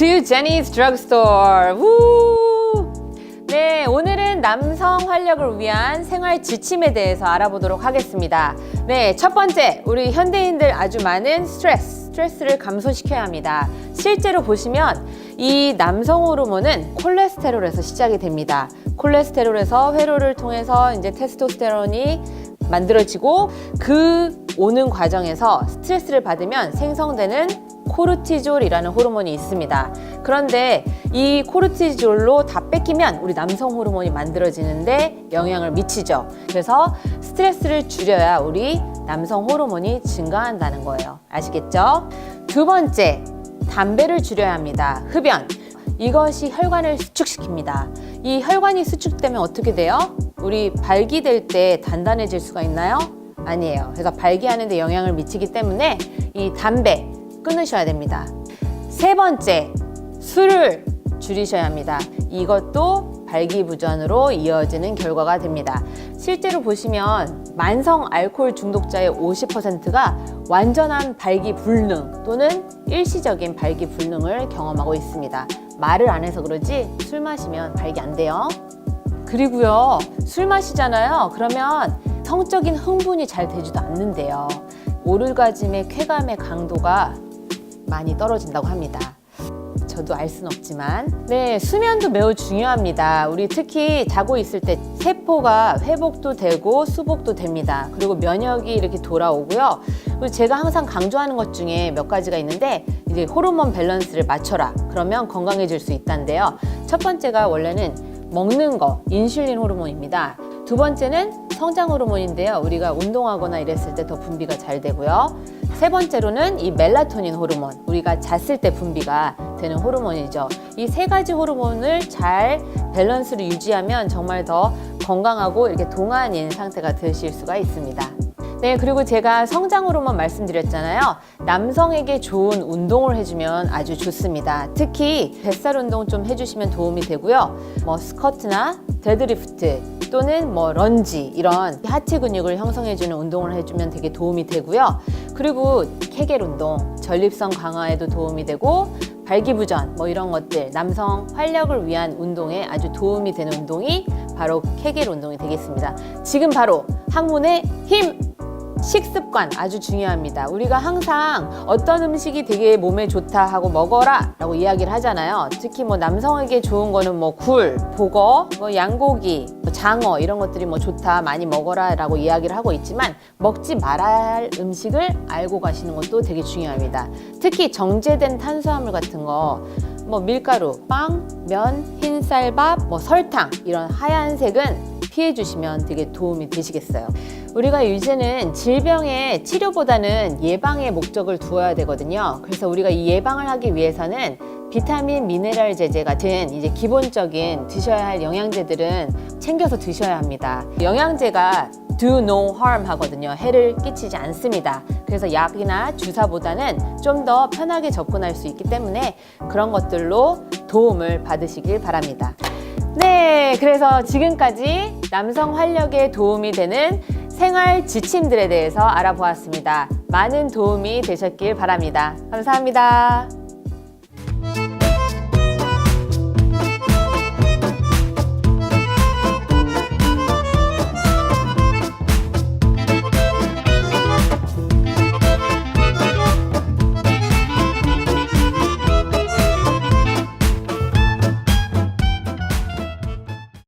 to Jenny's Drugstore. 우! 네, 오늘은 남성 활력을 위한 생활 지침에 대해서 알아보도록 하겠습니다. 네, 첫 번째, 우리 현대인들 아주 많은 스트레스, 스트레스를 감소시켜야 합니다. 실제로 보시면 이 남성 호르몬은 콜레스테롤에서 시작이 됩니다. 콜레스테롤에서 회로를 통해서 이제 테스토스테론이 만들어지고 그 오는 과정에서 스트레스를 받으면 생성되는 코르티졸이라는 호르몬이 있습니다. 그런데 이 코르티졸로 다 뺏기면 우리 남성 호르몬이 만들어지는데 영향을 미치죠. 그래서 스트레스를 줄여야 우리 남성 호르몬이 증가한다는 거예요. 아시겠죠? 두 번째, 담배를 줄여야 합니다. 흡연. 이것이 혈관을 수축시킵니다. 이 혈관이 수축되면 어떻게 돼요? 우리 발기될 때 단단해질 수가 있나요? 아니에요. 그래서 발기하는데 영향을 미치기 때문에 이 담배 끊으셔야 됩니다. 세 번째, 술을 줄이셔야 합니다. 이것도 발기부전으로 이어지는 결과가 됩니다. 실제로 보시면 만성 알코올 중독자의 50%가 완전한 발기불능 또는 일시적인 발기불능을 경험하고 있습니다. 말을 안 해서 그러지 술 마시면 발기 안 돼요. 그리고요, 술 마시잖아요. 그러면 성적인 흥분이 잘 되지도 않는데요. 오르가즘의 쾌감의 강도가 많이 떨어진다고 합니다. 저도 알 순 없지만. 네 수면도 매우 중요합니다. 우리 특히 자고 있을 때 세포가 회복도 되고 수복도 됩니다. 그리고 면역이 이렇게 돌아오고요. 그리고 제가 항상 강조하는 것 중에 몇 가지가 있는데 이제 호르몬 밸런스를 맞춰라. 그러면 건강해질 수 있다는데요. 첫 번째가 원래는 먹는 거 인슐린 호르몬입니다. 두 번째는 성장 호르몬인데요. 우리가 운동하거나 이랬을 때 더 분비가 잘 되고요 세 번째로는 이 멜라토닌 호르몬, 우리가 잤을 때 분비가 되는 호르몬이죠. 이 세 가지 호르몬을 잘 밸런스를 유지하면 정말 더 건강하고 이렇게 동안인 상태가 되실 수가 있습니다. 네, 그리고 제가 성장 호르몬 말씀드렸잖아요. 남성에게 좋은 운동을 해주면 아주 좋습니다. 특히 뱃살 운동 좀 해주시면 도움이 되고요. 뭐 스쿼트나 데드리프트 또는 뭐 런지 이런 하체 근육을 형성해주는 운동을 해주면 되게 도움이 되고요. 그리고 케겔 운동, 전립선 강화에도 도움이 되고 발기부전 뭐 이런 것들 남성 활력을 위한 운동에 아주 도움이 되는 운동이 바로 케겔 운동이 되겠습니다. 지금 바로 학문의 힘 식습관 아주 중요합니다. 우리가 항상 어떤 음식이 되게 몸에 좋다 하고 먹어라 라고 이야기를 하잖아요. 특히 뭐 남성에게 좋은 거는 뭐 굴, 보거, 뭐 양고기, 뭐 장어 이런 것들이 뭐 좋다 많이 먹어라 라고 이야기를 하고 있지만 먹지 말아야 할 음식을 알고 가시는 것도 되게 중요합니다. 특히 정제된 탄수화물 같은 거 뭐 밀가루, 빵, 면, 흰쌀밥, 뭐 설탕 이런 하얀색은 피해 주시면 되게 도움이 되시겠어요. 우리가 이제는 질병의 치료보다는 예방의 목적을 두어야 되거든요. 그래서 우리가 이 예방을 하기 위해서는 비타민, 미네랄 제제 같은 이제 기본적인 드셔야 할 영양제들은 챙겨서 드셔야 합니다. 영양제가 do no harm 하거든요. 해를 끼치지 않습니다. 그래서 약이나 주사보다는 좀 더 편하게 접근할 수 있기 때문에 그런 것들로 도움을 받으시길 바랍니다. 네, 그래서 지금까지 남성 활력에 도움이 되는 생활 지침들에 대해서 알아보았습니다. 많은 도움이 되셨길 바랍니다. 감사합니다.